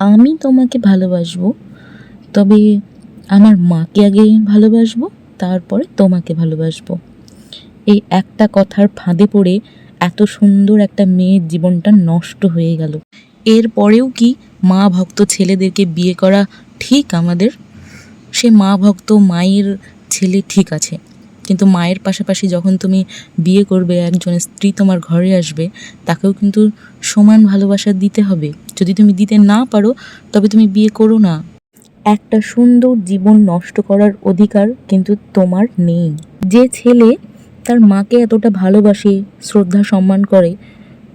আমি তোমাকে ভালোবাসবো, তবে আমার মাকে আগে ভালোবাসবো, তারপরে তোমাকে ভালোবাসবো। এই একটা কথার ফাঁদে পড়ে এত সুন্দর একটা মেয়ের জীবনটা নষ্ট হয়ে গেল। এরপরেও কি মা ভক্ত ছেলেদেরকে বিয়ে করা ঠিক আমাদের? সে মা ভক্ত মায়ের ছেলে ঠিক আছে। কিন্তু মায়ের পাশাপাশি যখন তুমি বিয়ে করবে, একজন স্ত্রী তোমার ঘরে আসবে, তাকেও কিন্তু সমান ভালোবাসা দিতে হবে। যদি তুমি দিতে না পারো, তবে তুমি বিয়ে করো না। একটা সুন্দর জীবন নষ্ট করার অধিকার কিন্তু তোমার নেই। যে ছেলে তার মাকে এতটা ভালোবাসে, শ্রদ্ধা, সম্মান করে,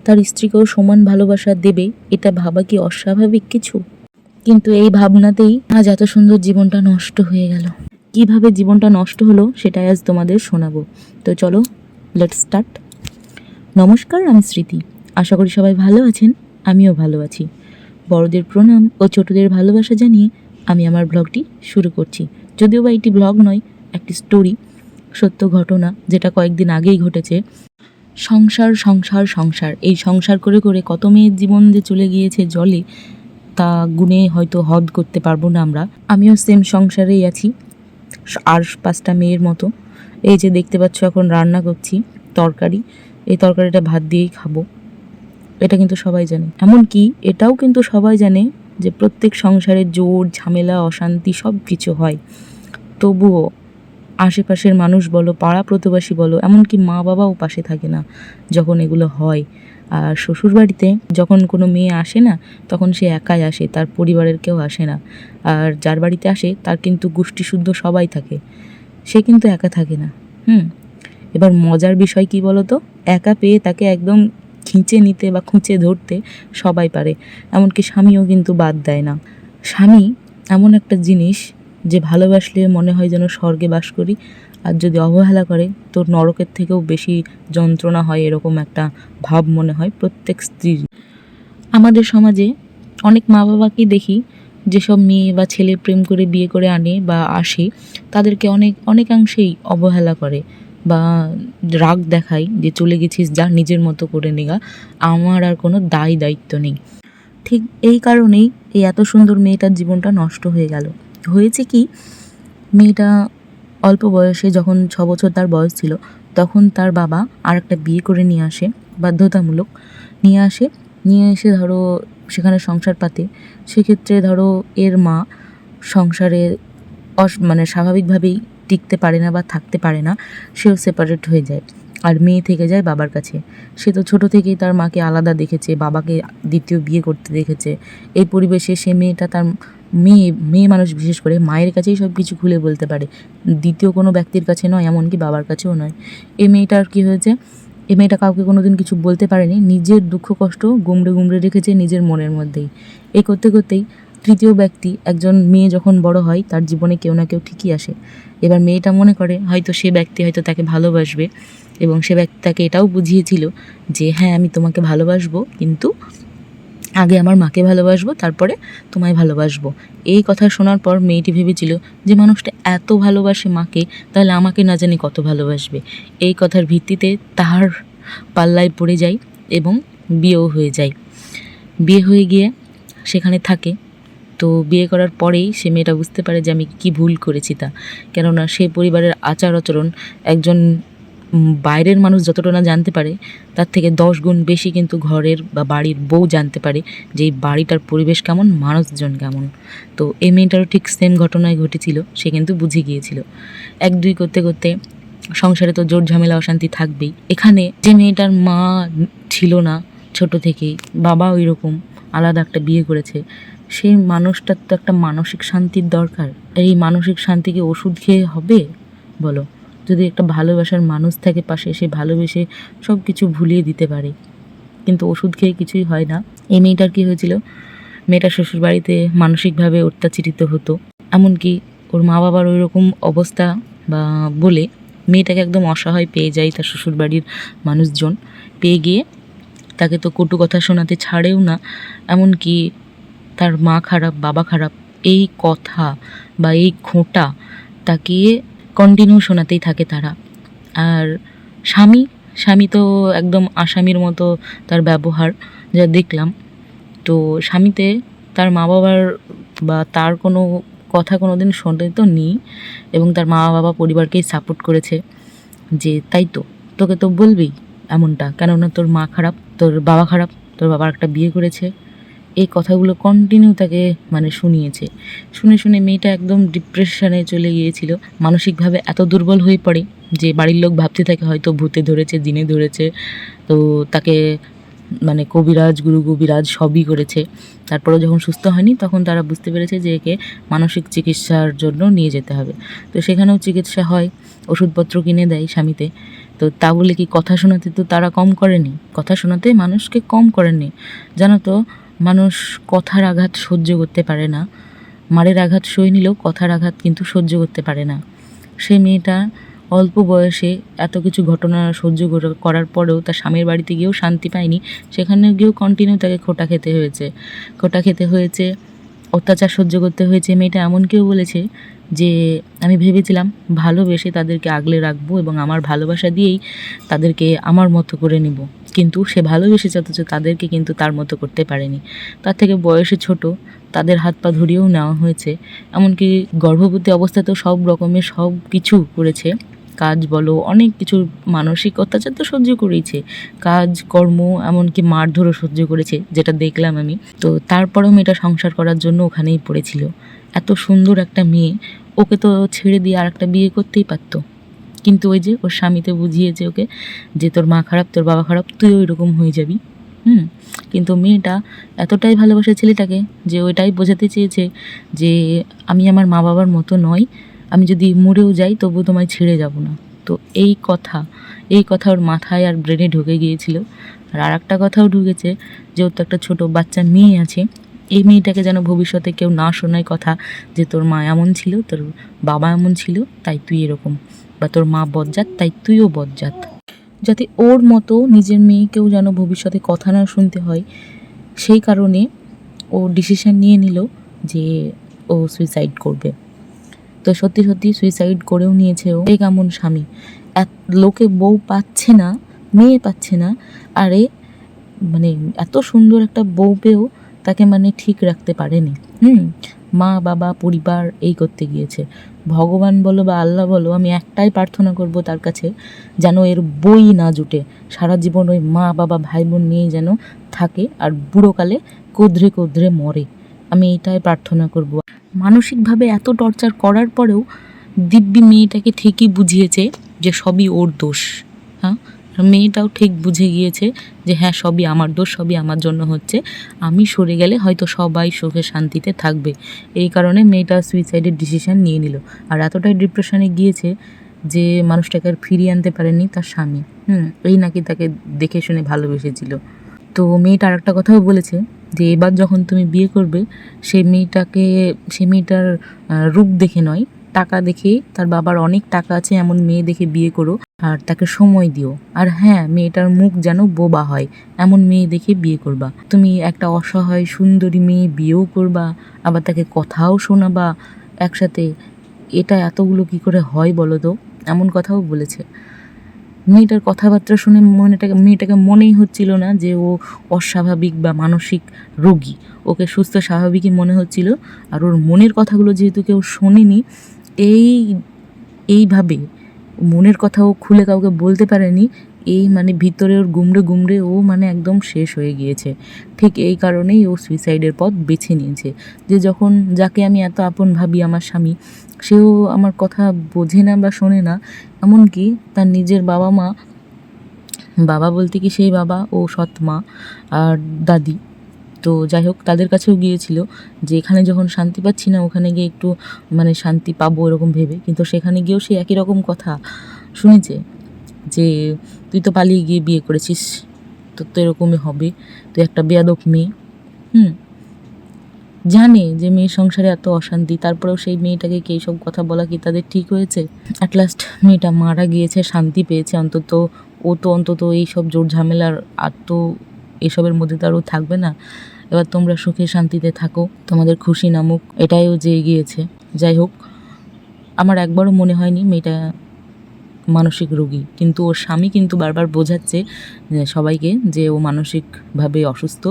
তার স্ত্রীকেও সমান ভালোবাসা দেবে, এটা ভাবা কি অস্বাভাবিক কিছু? কিন্তু এই ভাবনাতেই আজ এত সুন্দর জীবনটা নষ্ট হয়ে গেল। কীভাবে জীবনটা নষ্ট হলো সেটাই আজ তোমাদের শোনাবো। তো চলো লেট স্টার্ট নমস্কার, আমি স্মৃতি। আশা করি সবাই ভালো আছেন, আমিও ভালো আছি। বড়দের প্রণাম ও ছোটদের ভালোবাসা জানিয়ে আমি আমার ব্লগটি শুরু করছি। যদিও বা এটি ব্লগ নয়, একটি স্টোরি, সত্য ঘটনা যেটা কয়েকদিন আগেই ঘটেছে। সংসার সংসার সংসার, এই সংসার করে করে কত মেয়ের জীবন যে চলে গিয়েছে জলে, তা গুণে হয়তো হদ করতে পারব না আমরা। আমিও সেম সংসারেই আছি। আর পাঁচটা মেয়ের মতো। এই যে দেখতে পাচ্ছ এখন রান্না করছি, তরকারি। এই তরকারিটা ভাত দিয়েই খাব। এটা কিন্তু সবাই জানে। এমনকি এটাও কিন্তু সবাই জানে যে প্রত্যেক সংসারে জোর, ঝামেলা, অশান্তি সব কিছু হয়। তবুও আশেপাশের মানুষ বলো, পাড়া প্রতিবাসী বলো, এমনকি মা বাবাও পাশে থাকে না যখন এগুলো হয়। আর শ্বশুরবাড়িতে যখন কোনো মেয়ে আসে না, তখন সে একাই আসে, তার পরিবারের কেউ আসে না। আর যার বাড়িতে আসে, তার কিন্তু গোষ্ঠীশুদ্ধ সবাই থাকে। সে কিন্তু একা থাকে না। হুম? এবার মজার বিষয় কি বলো তো একা পেয়ে তাকে একদম খিঁচে নিতে বা খুঁচে ধরতে সবাই পারে। এমনকি স্বামীও কিন্তু বাদ দেয় না। স্বামী এমন একটা জিনিস যে ভালোবাসলে মনে হয় যেন স্বর্গে বাস করি, আর যদি অবহেলা করে তো নরকের থেকেও বেশি যন্ত্রণা হয় এরকম একটা ভাব মনে হয় প্রত্যেক স্ত্রীর। আমাদের সমাজে অনেক মা বাবাকেই দেখি, যেসব মেয়ে বা ছেলে প্রেম করে বিয়ে করে আনে বা আসে, তাদেরকে অনেক, অনেকাংশেই অবহেলা করে বা রাগ দেখায় যে চলে গেছিস যা নিজের মতো করে নেগা আমার আর কোনো দায় দায়িত্ব নেই। ঠিক এই কারণেই এই এত সুন্দর মেয়েটার জীবনটা নষ্ট হয়ে গেল। হয়েছে কি, মেয়েটা অল্প বয়সে যখন ছ বছর তার বয়স ছিল, তখন তার বাবা আর একটা বিয়ে করে নিয়ে আসে, বাধ্যতামূলক নিয়ে আসে। নিয়ে এসে ধরো সেখানে সংসার পাতে। সেক্ষেত্রে ধরো এর মা সংসারে অস মানে স্বাভাবিকভাবেই টিকতে পারে না বা থাকতে পারে না, সেও সেপারেট হয়ে যায় আর মেয়ে থেকে যায় বাবার কাছে। সে তো ছোটো থেকেই তার মাকে আলাদা দেখেছে, বাবাকে দ্বিতীয় বিয়ে করতে দেখেছে। এই পরিবেশে সে মেয়েটা তার মেয়ে মেয়ে মানুষ বিশেষ করে মায়ের কাছেই সব কিছু খুলে বলতে পারে। দ্বিতীয় কোনো ব্যক্তির কাছে নয়, এমনকি বাবার কাছেও নয়। এই মেয়েটার কী হয়েছে? এই মেয়েটা কাউকে কোনো দিন কিছু বলতে পারেনি, নিজের দুঃখ, কষ্ট গুমড়ে গুমড়ে রেখেছে নিজের মনের মধ্যেই। এই করতে করতেই তৃতীয় ব্যক্তি, একজন মেয়ে যখন বড় হয়, তার জীবনে কেউ না কেউ ঠিকই আসে। এবার মেয়েটা মনে করে, হয়তো সে ব্যক্তি হয়তো তাকে ভালোবাসবে এবং সে ব্যক্তি তাকে এটাও বুঝিয়েছিল যে হ্যাঁ আমি তোমাকে ভালোবাসবো, কিন্তু আগে আমার মাকে ভালোবাসবো, তারপরে তোমায় ভালোবাসবো। এই কথা শোনার পর মেয়েটি ভেবেছিল যে মানুষটা এত ভালোবাসে মাকে, তাহলে আমাকে না জানি কত ভালোবাসবে। এই কথার ভিত্তিতে তাহার পাল্লায় পড়ে যায় এবং বিয়েও হয়ে যায়। বিয়ে হয়ে গিয়ে সেখানে থাকে। তো বিয়ে করার পরেই সে মেয়েটা বুঝতে পারে যে আমি কি ভুল করেছি তা। কেননা সে পরিবারের আচার আচরণ একজন বাইরের মানুষ যতটা না জানতে পারে, তার থেকে দশ গুণ বেশি কিন্তু ঘরের বা বাড়ির বউ জানতে পারে যে এই বাড়িটার পরিবেশ কেমন, মানুষজন কেমন। তো এই মেয়েটারও ঠিক সেম ঘটনায় ঘটেছিল, সে কিন্তু বুঝে গিয়েছিল। এক দুই করতে করতে সংসারে তো জোর ঝামেলা, অশান্তি থাকবেই। এখানে যে মেয়েটার মা ছিল না ছোট থেকেই বাবা ওই রকম আলাদা একটা বিয়ে করেছে সেই মানুষটার তো একটা মানসিক শান্তির দরকার। এই মানসিক শান্তিকে ওষুধ খেয়ে হবে? বলো। যদি একটা ভালোবাসার মানুষ থাকে পাশে, সে ভালোবেসে সব কিছু ভুলিয়ে দিতে পারে। কিন্তু ওষুধ খেয়ে কিছুই হয় না। এই মেয়েটার কী হয়েছিল? মেয়েটা শ্বশুরবাড়িতে মানসিকভাবে অত্যাচারিত হতো। এমনকি ওর মা বাবার ওই রকম অবস্থা বা বলে মেয়েটাকে একদম অসহায় পেয়ে যায় তার শ্বশুরবাড়ির মানুষজন। পেয়ে গিয়ে তাকে তো কটু কথা শোনাতে ছাড়েও না। এমনকি তার মা খারাপ, বাবা খারাপ, এই কথা বা এই খোঁটা তাকে কন্টিনিউ শোনাতেই থাকে তারা। আর স্বামী স্বামী তো একদম আসামির মতো তার ব্যবহার যা দেখলাম। তো স্বামীতে তার মা বাবার বা তার কোনো কথা কোনো দিন শোনে তো নেই এবং তার মা বাবা পরিবারকেই সাপোর্ট করেছে যে, তাই তো, তোকে তো বলবেই এমনটা। কেননা তোর মা খারাপ, তোর বাবা খারাপ, তোর বাবার একটা বিয়ে করেছে। এই কথাগুলো কন্টিনিউ তাকে মানে শুনিয়েছে। শুনে শুনে মেয়েটা একদম ডিপ্রেশনে চলে গিয়েছিল। মানসিকভাবে এত দুর্বল হয়ে পড়ে যে বাড়ির লোক ভাবতে থাকে হয়তো ভূতে ধরেছে দিনে ধরেছে। তো তাকে মানে কবিরাজ, গুরু কবিরাজ সবই করেছে। তারপরেও যখন সুস্থ হয়নি তখন তারা বুঝতে পেরেছে যে একে মানসিক চিকিৎসার জন্য নিয়ে যেতে হবে। তো সেখানেও চিকিৎসা হয়, ওষুধপত্র কিনে দেয় স্বামীতে। তো তা বলে কি কথা শোনাতে তো তারা কম করেনি? কথা শোনাতে মানুষকে কম করেনি জানো তো মানুষ কথার আঘাত সহ্য করতে পারে না। মারের আঘাত সই নিলেও কথার আঘাত কিন্তু সহ্য করতে পারে না। সেই মেয়েটা অল্প বয়সে এত কিছু ঘটনা সহ্য করা- করার পরেও তার স্বামীর বাড়িতে গিয়েও শান্তি পায়নি। সেখানে গিয়েও কন্টিনিউ তাকে খোটা খেতে হয়েছে। খোটা খেতে হয়েছে, অত্যাচার সহ্য করতে হয়েছে। মেয়েটা এমন কেউ বলেছে যে, আমি ভেবেছিলাম ভালোবেসে তাদেরকে আগলে রাখব এবং আমার ভালোবাসা দিয়েই তাদেরকে আমার মতো করে নিব। কিন্তু সে ভালোবেসেছে অথচ তাদেরকে কিন্তু তার মতো করতে পারেনি। তার থেকে বয়সে ছোট, তাদের হাত পা ধরিয়েও নেওয়া হয়েছে। এমনকি গর্ভবতী অবস্থাতেও সব রকমের সব কিছু করেছে। কাজ বলো, অনেক কিছু মানসিক অত্যাচার তো সহ্য করেইছে। কাজ, কর্ম, এমনকি মারধরও সহ্য করেছে, যেটা দেখলাম আমি। তো তারপরেও মেয়েটা সংসার করার জন্য ওখানেই পড়েছিল। এত সুন্দর একটা মেয়ে, ওকে তো ছেড়ে দিয়ে আর একটা বিয়ে করতেই পারতো। কিন্তু ওই যে ওর স্বামীতে বুঝিয়েছে ওকে যে তোর মা খারাপ, তোর বাবা খারাপ তুইও এরকম হয়ে যাবি। হুম? কিন্তু মেয়েটা এতটাই ভালোবাসে ছেলেটাকে যে ওইটাই বোঝাতে চেয়েছে যে আমি আমার মা বাবার মতো নয় আমি যদি মরেও যাই তবু তোমায় ছেড়ে যাব না। তো এই কথা এই কথা ওর মাথায় আর ব্রেনে ঢুকে গিয়েছিল। আর আর একটা কথাও ঢুকেছে যে ওর তো একটা ছোটো বাচ্চা মেয়ে আছে, এই মেয়েটাকে যেন ভবিষ্যতে কেউ না শোনায় কথা যে তোর মা এমন ছিল, তোর বাবা এমন ছিল, তাই তুই এরকম। বা তোর মা বজ্জাত, তাই তুইও বজ্জাত। যাতে ওর মতো নিজের মেয়েকেও যেন ভবিষ্যতে কথা না শুনতে হয়, সেই কারণে ও ডিসিশন নিয়ে নিল যে ও সুইসাইড করবে। তো সত্যি সত্যি সুইসাইড করেও নিয়েছে ও। এ কেমন স্বামী? এত লোকে বউ পাচ্ছে না, মেয়ে পাচ্ছে না, আরে মানে এত সুন্দর একটা বউ পেয়েও তাকে মানে ঠিক রাখতে পারেনি। হুম, মা, বাবা, পরিবার এই করতে গিয়েছে। ভগবান বলো বা আল্লাহ বলো, আমি একটাই প্রার্থনা করব তার কাছে যেন এর বই না জুটে। সারা জীবন ওই মা, বাবা ভাই বোন নিয়ে যেন থাকে আর বুড়োকালে কোধরে কোধরে মরে। আমি এটাই প্রার্থনা করব। মানসিকভাবে এত টর্চার করার পরেও দিব্যি মেয়েটাকে ঠিকই বুঝিয়েছে যে সবই ওর দোষ। হ্যাঁ? মেয়েটাও ঠিক বুঝে গিয়েছে যে হ্যাঁ সবই আমার দোষ, সবই আমার জন্য হচ্ছে। আমি সরে গেলে হয়তো সবাই সুখে শান্তিতে থাকবে। এই কারণে মেয়েটা সুইসাইডের ডিসিশান নিয়ে নিল। আর এতটাই ডিপ্রেশনে গিয়েছে যে মানুষটাকে আর ফিরিয়ে আনতে পারেনি তার স্বামী। হুম, এই নাকি তাকে দেখে শুনে ভালোবেসেছিল। তো মেয়েটা আর একটা কথাও বলেছে যে এবার যখন তুমি বিয়ে করবে, সে মেয়েটাকে, সে মেয়েটার রূপ দেখে নয়, টাকা দেখে তার বাবার অনেক টাকা আছে, এমন মেয়ে দেখে বিয়ে করো। আর তাকে সময় দিও। আর হ্যাঁ মেয়েটার মুখ যেন বোবা হয়, এমন মেয়ে দেখে বিয়ে করবা। তুমি একটা অসহায় সুন্দরী মেয়ে বিয়েও করবা, আবার তাকে কথাও শোনাবা। একসাথে এটা এতগুলো কি করে হয় বলো তো? এমন কথাও বলেছে। মেয়েটার কথাবার্তা শুনে মনেটাকে মেয়েটাকে মনেই হচ্ছিল না যে ও অস্বাভাবিক বা মানসিক রোগী। ওকে সুস্থ স্বাভাবিকই মনে হচ্ছিল। আর ওর মনের কথাগুলো যেহেতু কেউ শোনেনি, এই এইভাবে মনের কথা ও খুলে কাউকে বলতে পারেনি। এই মানে ভিতরে ওর গুমড়ে গুমড়ে ও মানে একদম শেষ হয়ে গিয়েছে। ঠিক এই কারণেই ও সুইসাইডের পথ বেছে নিয়েছে। যে যখন যাকে আমি এত আপন ভাবি আমার স্বামী, সেও আমার কথা বোঝে না বা শোনে না। এমনকি তার নিজের বাবা মা, বাবা বলতে কি সেই বাবা ও সৎ মা আর দাদি। তো যাই হোক, তাদের কাছেও গিয়েছিল যে এখানে যখন শান্তি পাচ্ছি না, ওখানে গিয়ে একটু মানে শান্তি পাবো এরকম ভেবে। কিন্তু সেখানে গিয়েও সে একই রকম কথা শুনেছে যে, তুই তো পালিয়ে গিয়ে বিয়ে করেছিস তোর তো এরকমই হবে, তুই একটা বেয়াদক মেয়ে। হুম। জানে যে মেয়ের সংসারে এত অশান্তি, তারপরেও সেই মেয়েটাকে কি সব কথা বলা কি তাদের ঠিক হয়েছে? অ্যাট লাস্ট মেয়েটা মারা গিয়েছে, শান্তি পেয়েছে, অন্তত ও তো অন্তত এইসব জোর ঝামেলার আর তো এসবের মধ্যে তো আর ও থাকবে না। এবার তোমরা সুখে শান্তিতে থাকো, তোমাদের খুশি নামুক, এটাইও যে গিয়েছে। যাই হোক, আমার একবারও মনে হয়নি মেয়েটা মানসিক রোগী, কিন্তু ওর স্বামী কিন্তু বারবার বোঝাচ্ছে সবাইকে, যে ও মানসিকভাবে অসুস্থ,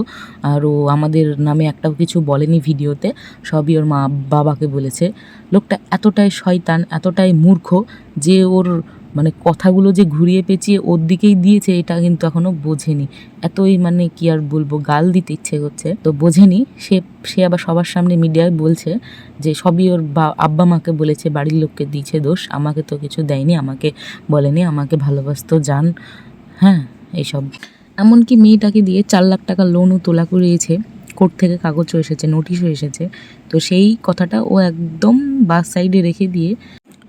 আর ও আমাদের নামে একটাও কিছু বলেনি ভিডিওতে, সবই ওর মা বাবাকে বলেছে। লোকটা এতটাই শয়তান, এতটাই মূর্খ, যে ওর মানে কথাগুলো যে ঘুরিয়ে পেঁচিয়ে ওর দিকেই দিয়েছে, এটা কিন্তু এখনও বোঝেনি। এতই মানে কি আর বলব, গাল দিতে ইচ্ছে করছে। তো বোঝেনি, সে সে আবার সবার সামনে মিডিয়ায় বলছে যে, সবই ওর বা, আব্বা মাকে বলেছে, বাড়ির লোককে দিয়েছে দোষ, আমাকে তো কিছু দেয়নি, আমাকে বলেনি, আমাকে ভালোবাসতো, যান হ্যাঁ এইসব। এমনকি মেয়েটাকে দিয়ে চার লাখ টাকা লোনও তোলা করিয়েছে, কোর্ট থেকে কাগজও এসেছে, নোটিশও এসেছে। তো সেই কথাটা ও একদম বাস সাইডে রেখে দিয়ে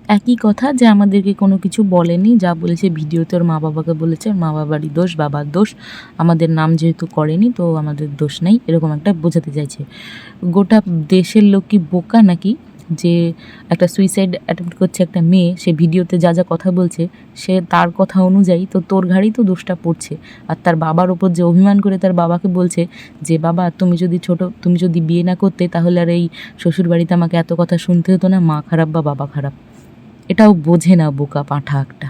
একই কথা যে আমাদেরকে কোনো কিছু বলেনি, যা বলেছে ভিডিওতে ওর মা বাবাকে বলেছে, ওর মা বাবারই দোষ, বাবার দোষ, আমাদের নাম যেহেতু করেনি তো আমাদের দোষ নেই, এরকম একটা বোঝাতে চাইছে। গোটা দেশের লোক কি বোকা নাকি যে একটা সুইসাইড অ্যাটেম্প্ট করছে একটা মেয়ে, সে ভিডিওতে যা যা কথা বলছে, সে তার কথা অনুযায়ী তো তোর ঘাড়েই তো দোষটা পড়ছে। আর তার বাবার ওপর যে অভিমান করে তার বাবাকে বলছে যে, বাবা, তুমি যদি ছোট, তুমি যদি বিয়ে না করতে তাহলে আর এই শ্বশুর বাড়িতে আমাকে এত কথা শুনতে হতো না, মা খারাপ বা বাবা খারাপ? এটাও বোঝে না বোকা পাঁঠা একটা।